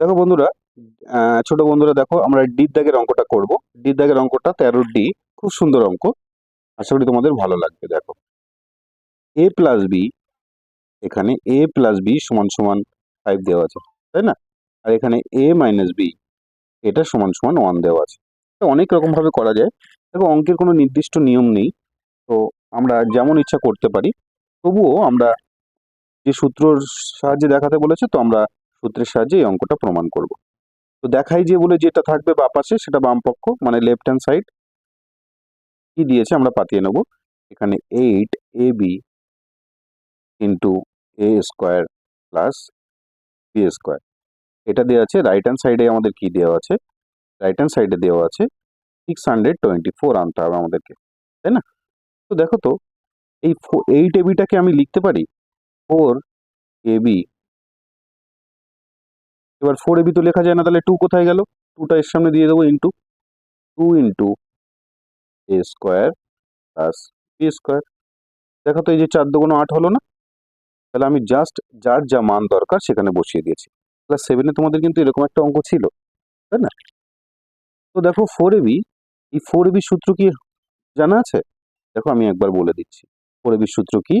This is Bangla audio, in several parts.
দেখো বন্ধুরা ছোট বন্ধুরা দেখো, আমরা ডি দাগের অঙ্কটা করব। ডি দাগের অঙ্কটা তেরো ডি খুব সুন্দর অঙ্ক। আশা করি তোমাদের ভালো লাগবে, দেখো। এ প্লাস বি এখানে এ প্লাস বি সমান সমান ফাইভ দেওয়া আছে, তাই না? আর এখানে এ মাইনাস বি এটা সমান সমান ওয়ান দেওয়া আছে। অনেক রকম ভাবে করা যায়। দেখো, অঙ্কের কোনো নির্দিষ্ট নিয়ম নেই। তো আমরা যেমন ইচ্ছা করতে পারি, তবুও আমরা যে সূত্রর সাহায্যে দেখাতে বলেছে, তো আমরা সূত্রের সাহায্যে এই অঙ্কটা প্রমাণ করব। তো দেখাই যে বলে যেটা থাকবে বা পাশে, সেটা বাম পক্ষ মানে লেফট হ্যান্ড সাইড কি দিয়েছে আমরা পাতিয়ে নেব। এখানে eight A B into A square plus B square এটা দেওয়া আছে রাইট হ্যান্ড সাইডে আমাদের কি দেওয়া আছে? রাইট হ্যান্ড সাইডে দেওয়া আছে সিক্স হান্ড্রেড টোয়েন্টি ফোর আনতে হবে আমাদেরকে, তাই না? তো দেখো তো, এই এইট এবিটাকে আমি লিখতে পারি? ফোর এবি এবার ফোর এবি তো লেখা যায় না, তাহলে টু কোথায় গেল? টুটা এর সামনে দিয়ে দেবো into two into A square plus B square দেখো তো এই যে চার দুগুণ আট হলো না? তাহলে আমি জাস্ট যার যা মান দরকার সেখানে বসিয়ে দিয়েছি। ক্লাস সেভেনে তোমাদের কিন্তু এরকম একটা অঙ্ক ছিল, তাই না? তো দেখো ফোর এবি এই ফোর এবি সূত্র কি জানা আছে? দেখো আমি একবার বলে দিচ্ছি ফোর এবি সূত্র কি?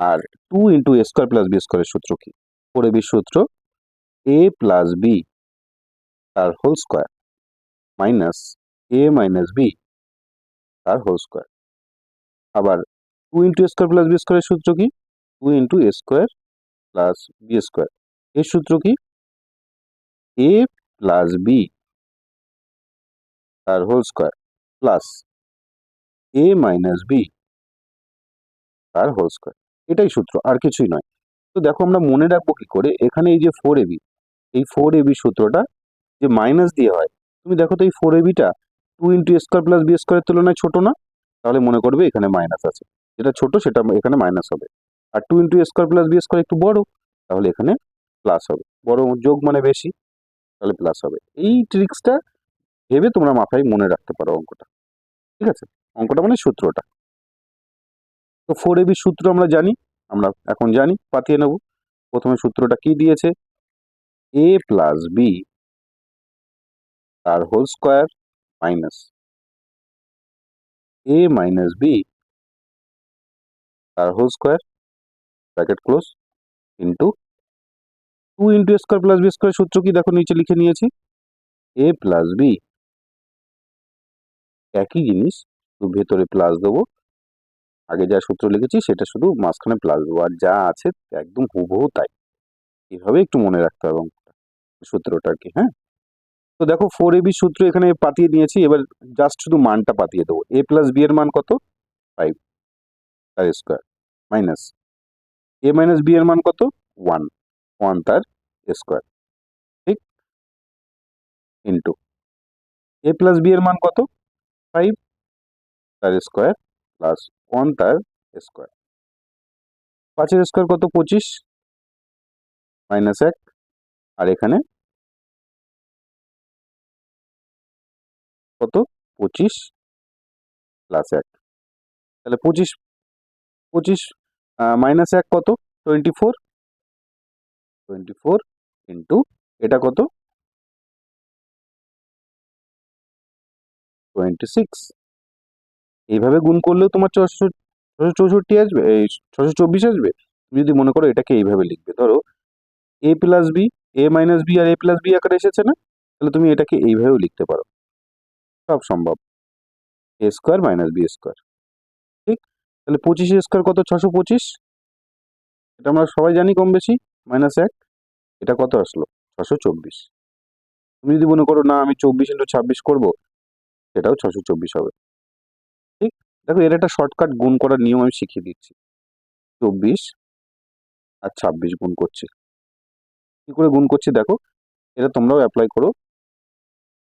আর two into A square plus B স্কোয়ারের সূত্র কি? ফোর এবি সূত্র এ প্লাস বি তার whole square minus A minus B তার হোল স্কোয়ার আবার two into square plus B স্কোয়ারের সূত্র কি? Two into A square plus B square এর সূত্র কি? এ প্লাস বি তার whole square plus A minus B তার হোল স্কোয়ার এটাই সূত্র, আর কিছুই নয়। তো দেখো আমরা মনে রাখব কি করে, এখানে এই যে ফোর এবি এই ফোর এবি সূত্রটা যে মাইনাস দিয়ে হয়। তুমি দেখো তো এই four এবিটা two into square plus B স্কোয়ারের তুলনায় ছোট না? তাহলে মনে করবে এখানে মাইনাস আছে। যেটা ছোট সেটা এখানে মাইনাস হবে। আর two into square plus B square একটু বড়, তাহলে এখানে প্লাস হবে। বড় যোগ মানে বেশি, তাহলে প্লাস হবে। এই ট্রিক্সটা ভেবে তোমরা মাথায় মনে রাখতে পারো অঙ্কটা। ঠিক আছে? অঙ্কটা মানে সূত্রটা। তো ফোর এবি সূত্র আমরা জানি, আমরা এখন জানি, পাতিয়ে নেব। প্রথমে সূত্রটা কি দিয়েছে? এ প্লাস বি তার whole square minus A minus B তার whole square bracket close into two into square plus B square সূত্র কি দেখো নিচে লিখে নিয়েছি? এ প্লাস বি একই জিনিস শুধু ভেতরে প্লাস দেবো। আগে যা সূত্র লিখেছি সেটা শুধু মাঝখানে প্লাস দেবো। আর যা আছে একদম হুবহু তাই। এভাবে একটু মনে রাখতে হবে। অঙ্কটা সূত্রটা কি হ্যাঁ? তো দেখো ফোর এবি সূত্র এখানে পাতিয়ে নিয়েছি এবার জাস্ট শুধু মানটা পাতিয়ে দেবো। এ প্লাস বি এর মান কত? ফাইভ তার square minus A minus B এর মান কত? ওয়ান ওয়ান তার স্কোয়ার ঠিক? ইন্টু এ প্লাস বি এর মান কত? ফাইভ তার স্কোয়ার প্লাস ওয়ান তার স্কোয়ার পাঁচের স্কোয়ার কত? পঁচিশ মাইনাস এক, আর এখানে কত? পঁচিশ প্লাস এক। তাহলে পঁচিশ পঁচিশ মাইনাস এক কত? Twenty four twenty four into এটা কত? টোয়েন্টি সিক্স এইভাবে গুণ করলেও তোমার ছশো ছশো চৌষট্টি আসবে, এই ছশো চব্বিশ আসবে। তুমি যদি মনে করো এটাকে এইভাবে লিখবে, ধরো A plus B A minus B R A plus B আকারে এসেছে না? তাহলে তুমি এটাকে এইভাবেও লিখতে পারো। সব সম্ভব। A square minus B square ঠিক? তাহলে পঁচিশ স্কোয়ার কত? ছশো পঁচিশ। এটা আমরা সবাই জানি কম বেশি মাইনাস এক। এটা কত আসলো? ছশো চব্বিশ। তুমি যদি মনে করো, না, আমি চব্বিশ ইন্টু ছাব্বিশ করব সেটাও ছশো চব্বিশ হবে। ঠিক? দেখো, এর একটা শর্টকাট গুণ করার নিয়ম আমি শিখিয়ে দিচ্ছি। চব্বিশ আর ছাব্বিশ গুণ করছি। কি করে গুণ করছি? দেখো, এটা তোমরাও অ্যাপ্লাই করো।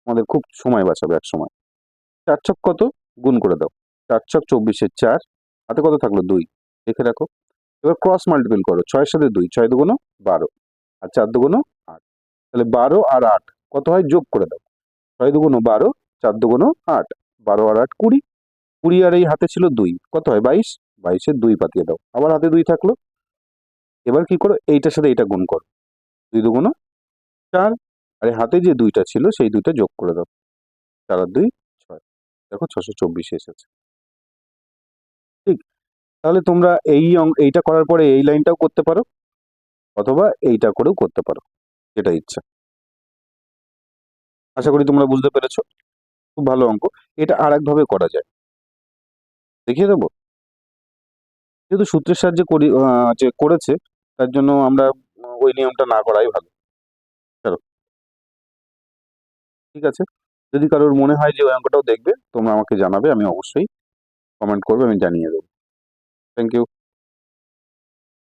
আমাদের খুব সময় বাঁচাবে এক সময়। চার ছক কত? গুণ করে দাও। চার ছক চব্বিশের চার, হাতে কত থাকল? দুই। দেখে রাখো। এবার ক্রস মাল্টিপল করো। ছয়ের সাথে দুই, ছয় দুগুণ বারো আর চার দুগুণ আট। তাহলে বারো আর আট কত হয়? যোগ করে দাও। ছয় দুগুণ বারো, চার দুগুণ আট। বারো আর আট কুড়ি। কুড়ি আর এই হাতে ছিল দুই। কত হয়? বাইশ। বাইশের দুই পাতিয়ে দাও। আবার হাতে দুই থাকল। এবার কি করো? এইটার সাথে এইটা গুণ করো। দুই দুগুণ চার আর হাতে যে দুইটা ছিল, সেই দুইটা যোগ করে দাও। চার আর দুই, ছয়। দেখো ছশো চব্বিশ এসেছে। ঠিক, তাহলে তোমরা এই এইটা করার পরে এই লাইনটাও করতে পারো, অথবা এইটা করেও করতে পারো, যেটা ইচ্ছা। আশা করি তোমরা বুঝতে পেরেছ। খুব ভালো অঙ্ক। এটা আর একভাবে করা যায়। দেখিয়ে দেবো? যেহেতু সূত্রের সাহায্যে করি যে করেছে, তার জন্য আমরা ওই নিয়মটা না করাই ভালো। ঠিক আছে? যদি কারোর মনে হয় যে ওই অঙ্কটাও দেখবে, তোমরা আমাকে জানাবে, আমি অবশ্যই কমেন্ট করবে, আমি জানিয়ে দেবো। Thank you